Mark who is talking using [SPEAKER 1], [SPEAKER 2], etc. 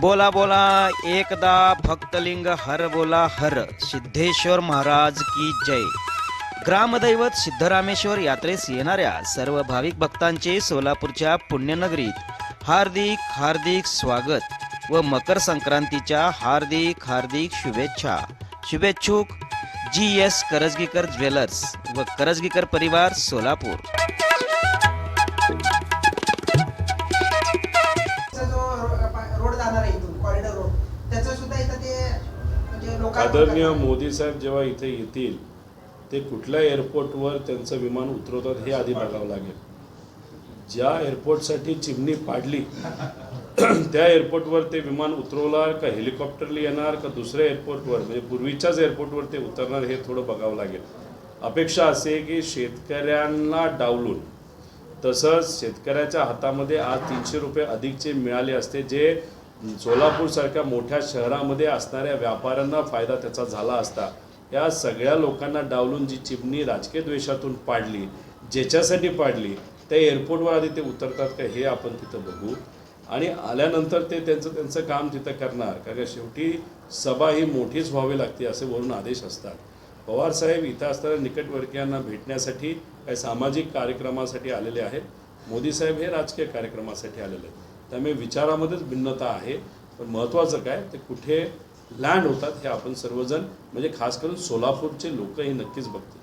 [SPEAKER 1] बोला बोला एकदा भक्तलिंग हर बोला हर. सिद्धेश्वर महाराज की जय. ग्रामदैवत सिद्धरामेश्वर यात्रेस येणाऱ्या सर्व भाविक भक्तांचे सोलापूरच्या पुण्यनगरीत हार्दिक हार्दिक स्वागत व मकर संक्रांतीच्या हार्दिक हार्दिक शुभेच्छा. शुभेच्छुक जी एस करजगीकर ज्वेलर्स व करजगीकर परिवार सोलापूर.
[SPEAKER 2] म्हणजे
[SPEAKER 3] आदरणीय मोदी साहेब जेव्हा इथे येतील ते कुठल्या एअरपोर्टवर त्यांचं विमान उतरवतात हे आधी बघावं लागेल. ज्या एअरपोर्टसाठी चिमणी पाडली त्या एअरपोर्टवर ते विमान उतरवणार का हेलिकॉप्टरला येणार का दुसऱ्या एअरपोर्टवर म्हणजे पूर्वीच्याच एअरपोर्टवर ते उतरणार हे थोडं बघावं लागेल. अपेक्षा असे की शेतकऱ्यांना डावलून तसंच शेतकऱ्याच्या हातामध्ये आज तीनशे रुपये अधिकचे मिळाले असते जे सोलापूरसारख्या मोठ्या शहरामध्ये असणाऱ्या व्यापाऱ्यांना फायदा त्याचा झाला असता. या सगळ्या लोकांना डावलून जी चिमणी राजकीय द्वेषातून पाडली ज्याच्यासाठी पाडली त्या एअरपोर्टवर आधी ते उतरतात का हे आपण तिथं बघू. आणि आल्यानंतर ते त्यांचं त्यांचं काम तिथं करणार कारण शेवटी सभा ही मोठीच व्हावी लागते असे वरून आदेश असतात. पवार साहेब इथं असणाऱ्या निकटवर्गीयांना भेटण्यासाठी काही सामाजिक कार्यक्रमासाठी आलेले आहेत. मोदी साहेब हे राजकीय कार्यक्रमासाठी आलेले आहेत. त्यामुळे विचारामध्येच भिन्नता आहे. पण महत्त्वाचं काय ते कुठे लँड होतात हे आपण सर्वजण म्हणजे खास करून सोलापूरचे लोक हे नक्कीच बघतील.